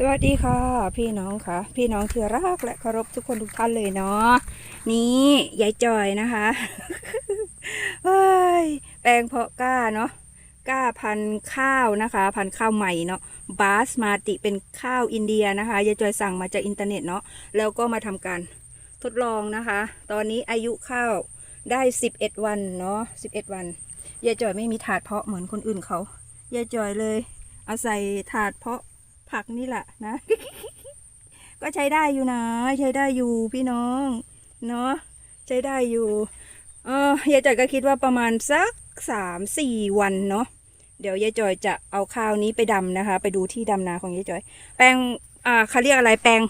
สวัสดีค่ะ พี่น้องค่ะ พี่น้องที่รักและเคารพทุกคนทุกท่านเลยเนาะนี่ยายจอยนะคะเฮ้ยแปลงเพาะกล้าเนาะกล้าพันข้าวนะคะ พันข้าวใหม่เนาะบาสมาติเป็นข้าวอินเดียนะคะยายจอยสั่งมาจากอินเทอร์เน็ตเนาะแล้วก็มาทำการทดลองนะคะ ตอนนี้อายุข้าวได้11วันเนาะ11วันยายจอยไม่มีถาดเพาะเหมือนคนอื่นเขายายจอยเลย เอาใส่ถาดเพาะ ผักนี่แหละนะ ก็ใช้ได้อยู่นะ ใช้ได้อยู่พี่น้อง เนาะใช้ได้อยู่ เออยายจอยก็คิดว่าประมาณสักสามสี่วันเนาะเดี๋ยวยายจอยจะเอาข้าวนี้ไปดำนะคะ ไปดูที่ดำนาของยายจอย แปลงอ่าเขาเรียกอะไรแปลง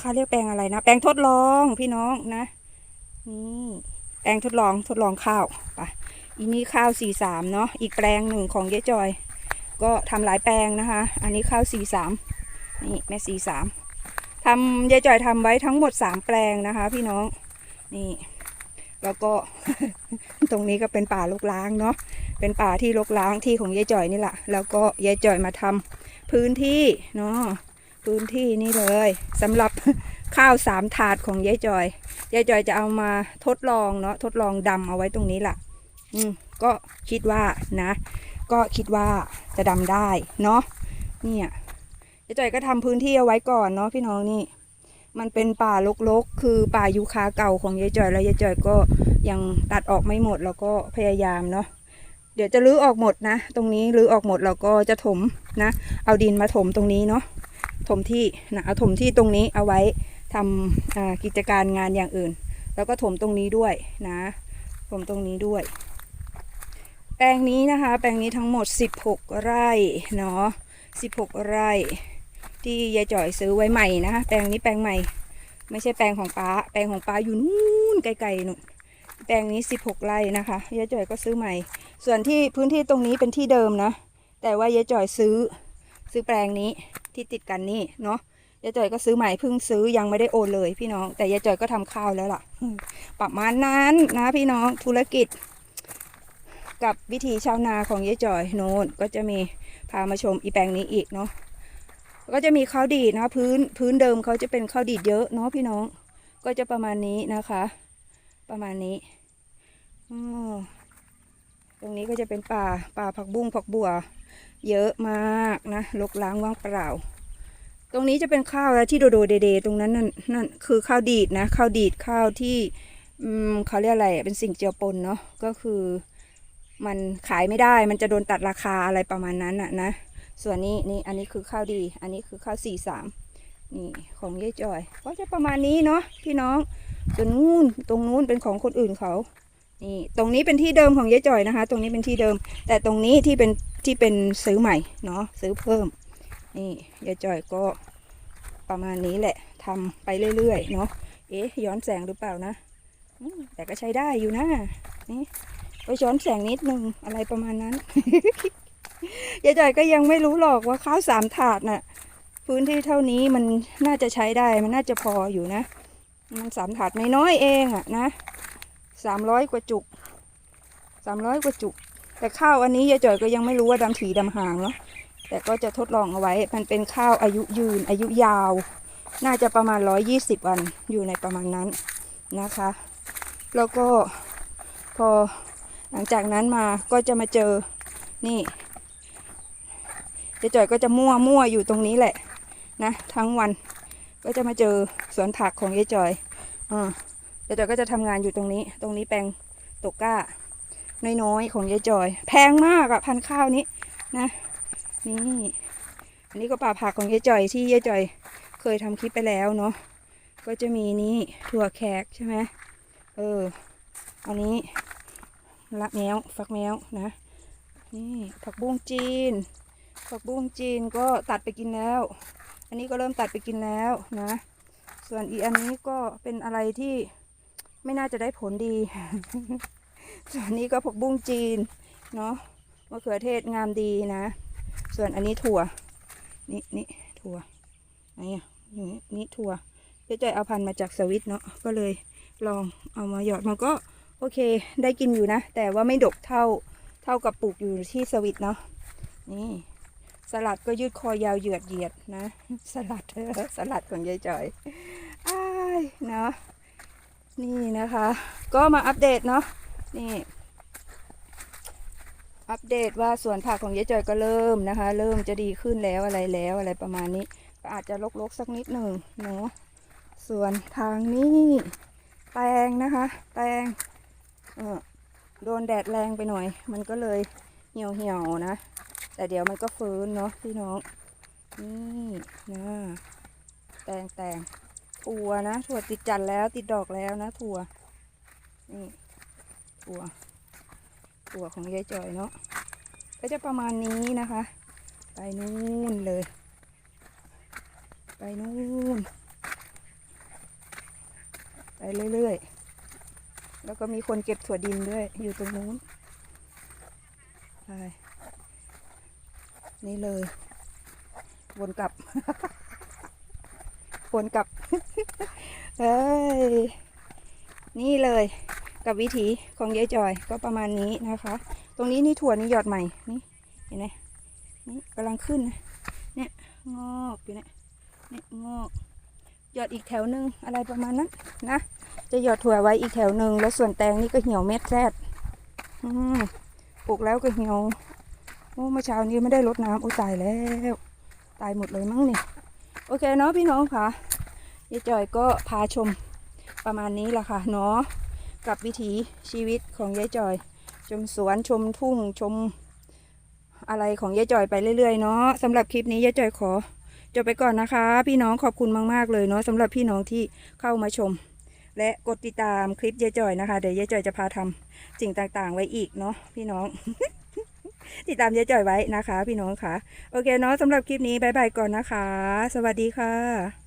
เขาเรียกแปลงอะไรนะ แปลงทดลองพี่น้องนะนี่แปลงทดลองทดลองข้าวไปอีนี้ข้าวสี่สามเนาะอีกแปลงหนึ่งของยายจอย ก็ทำหลายแปลงนะคะ อันนี้ข้าวสี่สามนี่แม่สี่สามทำยายจ่อยทำไว้ทั้งหมดสามแปลงนะคะ พี่น้องนี่แล้วก็ตรงนี้ก็เป็นป่าลกล้างเนาะเป็นป่าที่ลกล้างที่ของยายจ่อยนี่แหละแล้วก็ยายจ่อยมาทำพื้นที่เนาะพื้นที่นี่เลยสำหรับข้าวสามถาดของยายจ่อยยายจ่อยจะเอามาทดลองเนาะทดลองดำเอาไว้ตรงนี้แหละอืมก็คิดว่านะ ก็คิดว่าจะดำได้เนาะเนี่ยยายจ่อยก็ทำพื้นที่เอาไว้ก่อนเนาะพี่น้องนี่ มันเป็นป่ารกๆ คือป่ายูคาเก่าของยายจ่อยแล้วยายจ่อยก็ยังตัดออกไม่หมดแล้วก็พยายามเนาะเดี๋ยวจะรื้อออกหมดนะ ตรงนี้รื้อออกหมดแล้วก็จะถมนะ เอาดินมาถมตรงนี้เนาะถมที่นะเอาถมที่ตรงนี้เอาไว้ทำอ่ากิจการงานอย่างอื่น แล้วก็ถมตรงนี้ด้วยนะ ถมตรงนี้ด้วย แปลงนี้นะคะ แปลงนี้ทั้งหมด 16 ไร่เนาะ16 ไร่ ที่ยายจ่อยซื้อไว้ใหม่นะคะแปลงนี้แปลงใหม่ ไม่ใช่แปลงของป้า แปลงของป้าอยู่นู่นไกลๆนู่นแปลงนี้ 16 ไร่นะคะยายจ่อยก็ซื้อใหม่ ส่วนที่พื้นที่ตรงนี้เป็นที่เดิมนะ แต่ว่ายายจ่อยซื้อซื้อแปลงนี้ที่ติดกันนี่เนาะยายจ่อยก็ซื้อใหม่เพิ่งซื้อยังไม่ได้โอนเลยพี่น้อง แต่ยายจ่อยก็ทำข้าวแล้วล่ะ ประมาณนั้นนะพี่น้องธุรกิจ กับวิถีชาวนาของยายจ่อยโน่นก็จะมีพามาชมอีแปลงนี้อีกเนาะก็จะมีข้าวดีนะพื้นพื้นเดิมเขาจะเป็นข้าวดีเยอะเนาะพี่น้อง ก็จะประมาณนี้นะคะ ประมาณนี้ตรงนี้ก็จะเป็นป่าป่าผักบุ้งผักบัว เยอะมากนะลกล้างว่างเปล่า ตรงนี้จะเป็นข้าวแล้วที่โดโดเดเดตรงนั้นนั่นนั่นคือข้าวดีดนะข้าวดีดข้าวที่อืมเขาเรียกอะไรเป็นสิ่งเจือปนเนาะก็คือ มันขายไม่ได้ มันจะโดนตัดราคาอะไรประมาณนั้นอะนะ ส่วนนี้นี่อันนี้คือข้าวดี อันนี้คือข้าวสี่สามนี่ของยายจอย ก็จะประมาณนี้เนาะพี่น้อง ส่วนนู้นตรงนู้นเป็นของคนอื่นเขา นี่ตรงนี้เป็นที่เดิมของยายจอยนะคะ ตรงนี้เป็นที่เดิม แต่ตรงนี้ที่เป็นที่เป็นซื้อใหม่เนาะซื้อเพิ่ม นี่ยายจอยก็ประมาณนี้แหละทำไปเรื่อยๆเนาะ เอ๊ะย้อนแสงหรือเปล่านะ แต่ก็ใช้ได้อยู่นะนี่ ไปช้อนแสงนิดนึงอะไรประมาณนั้น ยายจ่อยก็ยังไม่รู้หรอกว่าข้าวสามถาดน่ะ พื้นที่เท่านี้มันน่าจะใช้ได้มันน่าจะพออยู่นะ มันสามถาดน้อยๆเองอะนะสามร้อยกว่าจุกสามร้อยกว่าจุก แต่ข้าวอันนี้ยายจ่อยก็ยังไม่รู้ว่าดำถีดำหางเนาะแต่ก็จะทดลองเอาไว้ มันเป็นข้าวอายุยืน อายุยาว น่าจะประมาณร้อยยี่สิบวัน อยู่ในประมาณนั้นนะคะ แล้วก็พอ หลังจากนั้นมาก็จะมาเจอนี่เจ๊จ่อยก็จะมั่วมั่วอยู่ตรงนี้แหละนะทั้งวันก็จะมาเจอสวนผักของยายจ่อยอ่าเจ๊จ่อยก็จะทำงานอยู่ตรงนี้ ตรงนี้แปลงตกก้า น้อยๆของยายจ่อย แพงมากอะพันข้าวนี้นะนี่อันนี้ก็ป่าผักของยายจ่อยที่ยายจ่อยเคยทำคลิปไปแล้วเนาะก็จะมีนี่ถั่วแขกใช่ไหมเอออันนี้ ละแมวฝักแมวนะ นี่ผักบุ้งจีน ผักบุ้งจีนก็ตัดไปกินแล้ว อันนี้ก็เริ่มตัดไปกินแล้วนะ ส่วนอีอันนี้ก็เป็นอะไรที่ไม่น่าจะได้ผลดี ส่วนนี้ก็ผักบุ้งจีนเนาะมะเขือเทศงามดีนะ ส่วนอันนี้ถั่ว นี่นี่ถั่วไหนอะนี่นี่ถั่วเจ๊จ่อยเอาพันธุ์มาจากสวิตเนาะก็เลยลองเอามาหยอดมันก็ โอเค ได้กินอยู่นะ แต่ว่าไม่ดกเท่าเท่ากับปลูกอยู่ที่สวิตเนาะนี่ สลัดก็ยืดคอยาวเหยียดเหยียดนะ สลัดสลัดของยายจอยอ้ายเนาะนี่นะคะ ก็มาอัปเดตเนาะนี่อัปเดตว่าสวนผักของยายจอยก็เริ่มนะคะ เริ่มจะดีขึ้นแล้วอะไรแล้วอะไรประมาณนี้ ก็อาจจะลกๆสักนิดหนึ่งเนาะส่วนทางนี้แตงนะคะ แตง โดนแดดแรงไปหน่อย มันก็เลยเหี่ยวเหี่ยวๆนะ แต่เดี๋ยวมันก็ฟื้นเนาะพี่น้อง นี่นะแตงแตงถั่วนะ ถั่วติดจันทร์แล้วติดดอกแล้วนะ ถั่ว นี่ ถั่ว ถั่วของยายจอยเนาะ ก็จะประมาณนี้นะคะ ไปนู่นเลย ไปนู่น ไปเรื่อยๆ แล้วก็มีคนเก็บถั่วดินด้วย อยู่ตรงนู้นไปนี่เลย วนกลับ วนกลับ เอ้ย นี่เลย กับวิถีของยายจอยก็ประมาณนี้นะคะ ตรงนี้นี่ถั่วนี่หยอดใหม่ นี่ เห็นไหมนี่กำลังขึ้นนะเนี่ย งอกอยู่เนี่ยเนี่ยงอก หยอดอีกแถวหนึ่งอะไรประมาณนั้นนะ จะหยอดถั่วไว้อีกแถวหนึ่งแล้วส่วนแตงนี่ก็เหี่ยวเม็ดแรดปลูกแล้วก็เหี่ยว โอ้เมื่อเช้านี้ไม่ได้รดน้ำโอ้ตายแล้ว ตายหมดเลยมั้งนี่ โอเคเนาะพี่น้องค่ะยายจอยก็พาชมประมาณนี้แหละค่ะเนาะกับวิถีชีวิตของยายจอย ชมสวนชมทุ่งชมอะไรของยายจอยไปเรื่อยๆเนาะสำหรับคลิปนี้ยายจอยขอ จบไปก่อนนะคะ พี่น้องขอบคุณมาก ๆ เลยเนาะสำหรับพี่น้องที่เข้ามาชม และกดติดตามคลิปยายจอยนะคะ เดี๋ยวยายจอยจะพาทำสิ่งต่างๆ ไว้อีกเนาะพี่น้อง ติดตามยายจ่อยไว้นะคะ พี่น้องค่ะ โอเคเนาะสำหรับคลิปนี้บายบายก่อนนะคะ สวัสดีค่ะ